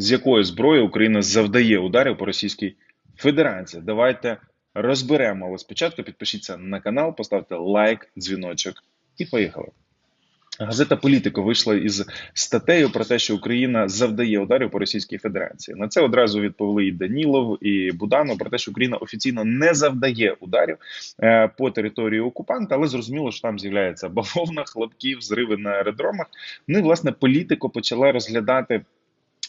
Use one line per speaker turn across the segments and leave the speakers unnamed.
з якої зброї Україна завдає ударів по Російській Федерації. Давайте розберемо. Але спочатку підпишіться на канал, поставте лайк, дзвіночок і поїхали. Газета Політико вийшла із статтею про те, що Україна завдає ударів по Російській Федерації. На це одразу відповіли і Данілов, і Буданов про те, що Україна офіційно не завдає ударів е, по території окупанта, але зрозуміло, що там з'являється бавовна, хлопків, зриви на аеродромах. Ну і власне політико почала розглядати.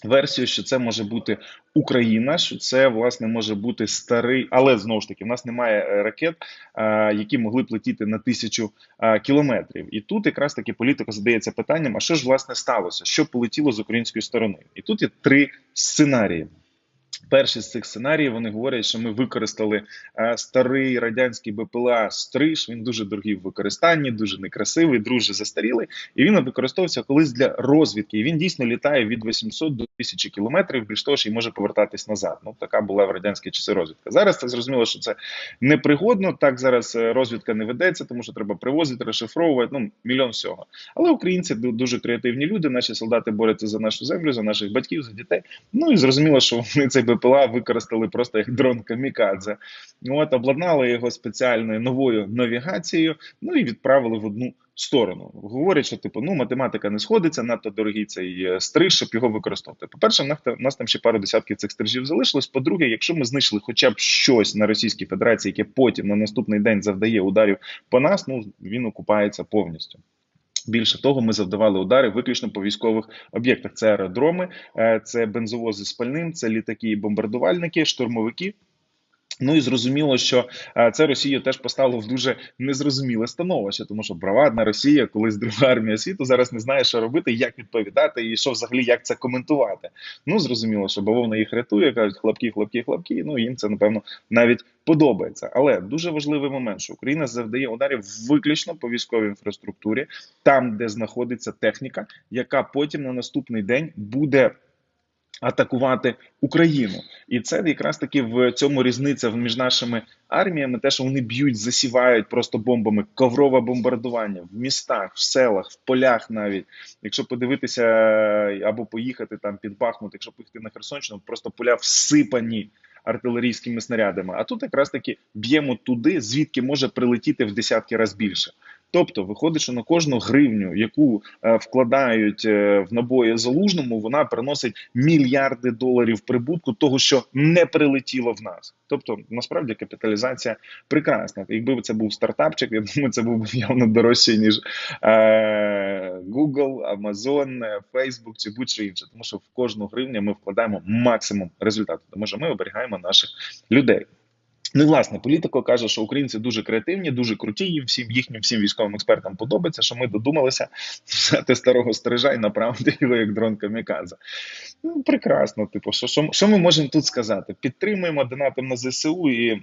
Версію, що це може бути Україна, що це власне може бути старий, але знову ж таки, в нас немає е, ракет, е, які могли б летіти на тисячу е, кілометрів. І тут якраз таки політика задається питанням: а що ж власне сталося? Що полетіло з української сторони? І тут є три сценарії. Перший з цих сценаріїв вони говорять, що ми використали е, старий радянський БПЛА Стриж. Він дуже дорогий в використанні, дуже некрасивий, дуже застарілий. І він використовувався колись для розвідки. І він дійсно літає від 800 до 1000 кілометрів. Більш того, що й може повертатись назад. Ну така була в радянські часи розвідка. Зараз це зрозуміло, що це непригодно. Так зараз е, розвідка не ведеться, тому що треба привозити, розшифровувати. Ну мільйон всього. Але українці дуже креативні люди. Наші солдати борються за нашу землю, за наших батьків, за дітей. Ну і зрозуміло, що вони цей БПЛА використали просто як дрон камікадзе. От обладнали його спеціальною новою навігацією, ну і відправили в одну сторону. Говорять, що типу, ну математика не сходиться, надто дорогий цей е, стриж, щоб його використовувати. По-перше, в нас там- нас там ще пару десятків цих стрижів залишилось. По-друге, якщо ми знайшли хоча б щось на Російській Федерації, яке потім на наступний день завдає ударів по нас, ну він окупається повністю. Більше того, ми завдавали удари виключно по військових об'єктах. Це аеродроми, е, це бензовози з пальним, це літаки, і бомбардувальники, штурмовики. Ну і зрозуміло, що е, це Росію теж поставило в дуже незрозуміле становище, тому що бравадна Росія, колись друга армія світу, зараз не знає, що робити, як відповідати і що взагалі як це коментувати. Ну зрозуміло, що бавовна їх рятує, кажуть хлопки, хлопки, хлопки. Ну їм це напевно навіть подобається. Але дуже важливий момент, що Україна завдає ударів виключно по військовій інфраструктурі, там, де знаходиться техніка, яка потім на наступний день буде. Атакувати Україну, і це якраз таки в цьому різниця між нашими арміями. Те, що вони б'ють, засівають просто бомбами, коврове бомбардування в містах, в селах, в полях. Навіть якщо подивитися або поїхати там під Бахмут, якщо поїхати на Херсонщину, просто поля всипані артилерійськими снарядами. А тут якраз таки б'ємо туди, звідки може прилетіти в десятки разів більше. Тобто, виходить, що на кожну гривню, яку е, вкладають е, в набої залужному, вона приносить мільярди доларів прибутку того, що не прилетіло в нас. Тобто, насправді капіталізація прекрасна. Якби це був стартапчик, я думаю, це був би явно дорожчий ніж е, Google, Amazon, Facebook чи будь-що інше. Тому що в кожну гривню ми вкладаємо максимум результату, тому що ми оберігаємо наших людей. Ну, і, власне, політико каже, що українці дуже креативні, дуже круті. Їм всім їхнім всім військовим експертам подобається, що ми додумалися взяти старого стрижа і направити його як дрон камікадзе. Ну, прекрасно. Типу, що, що, що ми можемо тут сказати? Підтримуємо, донатом на ЗСУ і.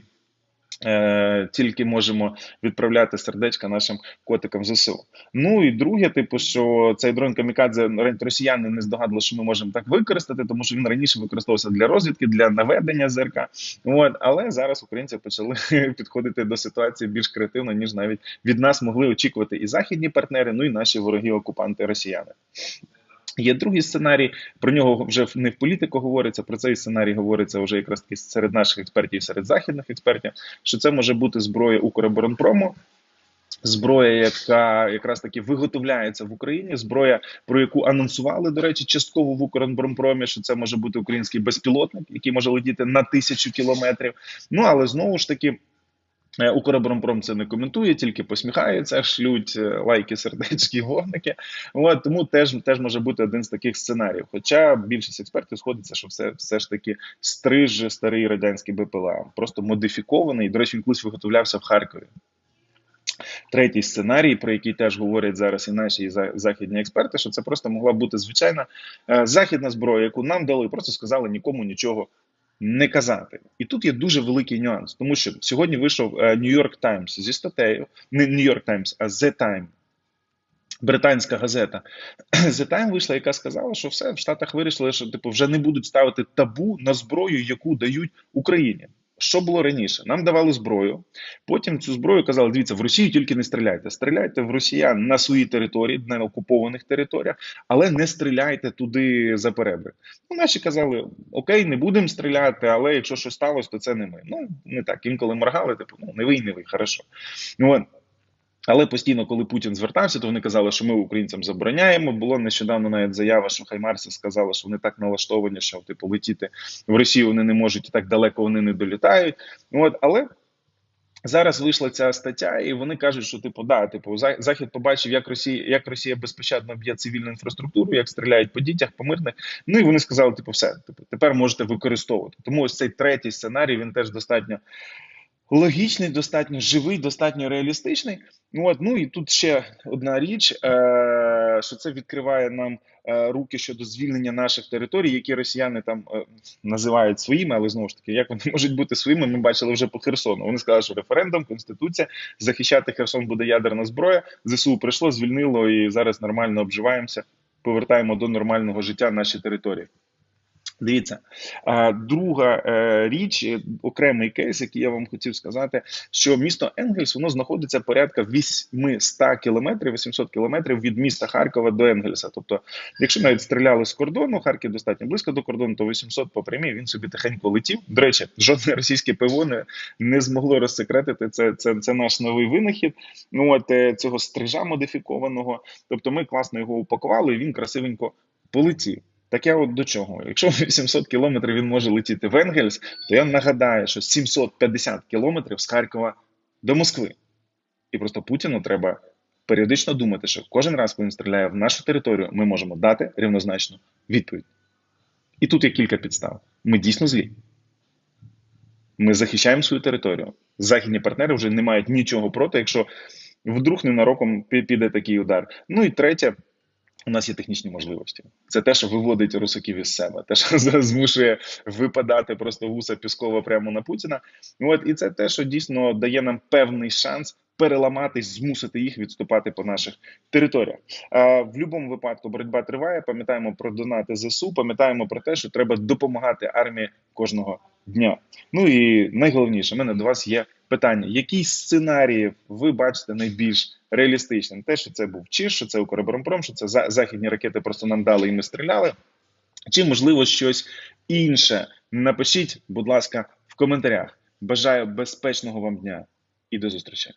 Е, тільки можемо відправляти сердечка нашим котикам ЗСУ. Ну і друге, типу, що цей дрон камікадзе росіяни не здогадували, що ми можемо так використати, тому що він раніше використовувався для розвідки, для наведення ЗРК. От але зараз українці почали підходити до ситуації більш креативно, ніж навіть від нас могли очікувати і західні партнери, ну і наші вороги, окупанти, росіяни. Є другий сценарій, про нього вже не в політику говориться. Про цей сценарій говориться вже якраз таки серед наших експертів, серед західних експертів, що це може бути зброя Укроборонпрому, зброя, яка якраз таки виготовляється в Україні, зброя, про яку анонсували, до речі, частково в Укроборонпромі, що це може бути український безпілотник, який може летіти на тисячу кілометрів. Ну але знову ж таки. Е, Укроборонпром це не коментує, тільки посміхається, шлють е, лайки, сердечки, вогники. От тому теж теж може бути один з таких сценаріїв. Хоча більшість експертів сходиться, що все все ж таки стриж старий радянський БПЛА, просто модифікований. До речі, він колись виготовлявся в Харкові. Третій сценарій, про який теж говорять зараз і наші і західні експерти, що це просто могла бути звичайна е, західна зброя, яку нам дали, просто сказали нікому нічого не казати. І тут є дуже великий нюанс, тому що сьогодні вийшов е, New York Times зі статтею, не New York Times, а The Time. Британська газета The Time вийшла, яка сказала, що все в Штатах вирішили, що типу вже не будуть ставити табу на зброю, яку дають Україні. Що було раніше? Нам давали зброю. Потім цю зброю казали: дивіться, в Росію тільки не стріляйте. Стріляйте в росіян на своїй території, на окупованих територіях, але не стріляйте туди за перебрик. Ну, наші казали: Окей, не будемо стріляти, але якщо щось сталося, то це не ми. Ну не так. Інколи моргали, типу, ну не ви, не ви, хорошо. Ну. Але постійно, коли Путін звертався, то вони казали, що ми українцям забороняємо. Було нещодавно навіть заява, що Хаймарси сказали, що вони так налаштовані, що типу летіти в Росію вони не можуть і так далеко вони не долітають. От, але зараз вийшла ця стаття, і вони кажуть, що типу, да, типу, Захід побачив, як Росія, як Росія безпощадно б'є цивільну інфраструктуру, як стріляють по дітях, по мирних. Ну і вони сказали, типу, все, типу, тепер можете використовувати. Тому ось цей третій сценарій він теж достатньо логічний, достатньо живий, достатньо реалістичний. Ну от ну і тут ще одна річ, е, що це відкриває нам е, руки щодо звільнення наших територій, які росіяни там е, називають своїми, але знову ж таки, як вони можуть бути своїми, ми бачили вже по Херсону. Вони сказали, що референдум, конституція, захищати Херсон буде ядерна зброя. Зсу прийшло, звільнило і зараз нормально обживаємося. Повертаємо до нормального життя наші території. Дивіться, а, друга е, річ, е, окремий кейс, який я вам хотів сказати, що місто Енгельс воно знаходиться порядка 800 кілометрів, 800 кілометрів від міста Харкова до Енгельса. Тобто, якщо навіть стріляли з кордону, Харків достатньо близько до кордону, то 800 по прямій він собі тихенько летів. До речі, жодне російське ПВО не, не змогло розсекретити. Це, це, це наш новий винахід. Ну от е, цього стрижа модифікованого. Тобто, ми класно його упакували, і він красивенько полетів. Так я от до чого? Якщо 800 кілометрів він може летіти в Енгельс, то я нагадаю, що 750 кілометрів з Харкова до Москви. І просто Путіну треба періодично думати, що кожен раз, коли він стріляє в нашу територію, ми можемо дати рівнозначну відповідь. І тут є кілька підстав. Ми дійсно злі. Ми захищаємо свою територію. Західні партнери вже не мають нічого проти, якщо вдруг ненароком піде такий удар. Ну і третє, у нас є технічні можливості. Це те, що виводить русаків із себе, те, що змушує випадати просто вуса Піскова прямо на Путіна. От і це те, що дійсно дає нам певний шанс переламатись, змусити їх відступати по наших територіях. А, в будь-якому випадку боротьба триває. Пам'ятаємо про донати ЗСУ, пам'ятаємо про те, що треба допомагати армії кожного дня. Ну і найголовніше, в мене до вас є питання: які з сценаріїв ви бачите найбільш реалістичним? Те, що це був ЧИС, що це Укроборонпром, що це за- західні ракети просто нам дали і ми стріляли. Чи можливо щось інше? Напишіть, будь ласка, в коментарях. Бажаю безпечного вам дня і до зустрічі.